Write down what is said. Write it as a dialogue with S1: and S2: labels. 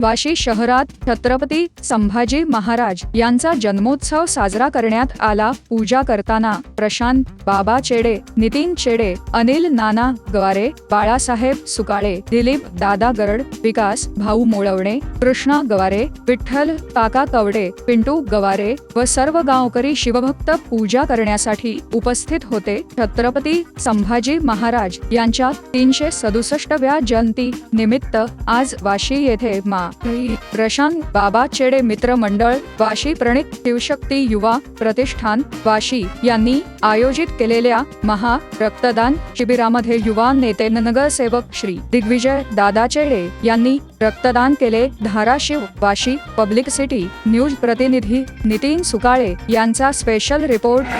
S1: वाशी शहरात छत्रपती संभाजी महाराज यांचा जन्मोत्सव साजरा करण्यात आला. पूजा करताना प्रशांत बाबा चेडे नितीन चेडे अनिल नाना गवारे बाळासाहेब सुकाळे दिलीप दादा गरड विकास भाऊ मोळवणे कृष्णा गवारे विठ्ठल काका कवडे पिंटू गवारे व सर्व गावकरी शिवभक्त पूजा करण्यासाठी उपस्थित होते. छत्रपती संभाजी महाराज यांच्या तीनशे सदुसष्टव्या जयंती निमित्त आज वाशी येथे मा. प्रशांत बाबा चेडे मित्र मंडळ वाशी प्रणित शिवशक्ती युवा प्रतिष्ठान वाशी यांनी आयोजित केलेल्या महा रक्तदान शिबिरामध्ये युवा नेते नगरसेवक श्री दिग्विजय दादा चेडे यांनी रक्तदान केले. Dharashiv Washi public city news प्रतिनिधी नितीन सुकाळे यांचा स्पेशल रिपोर्ट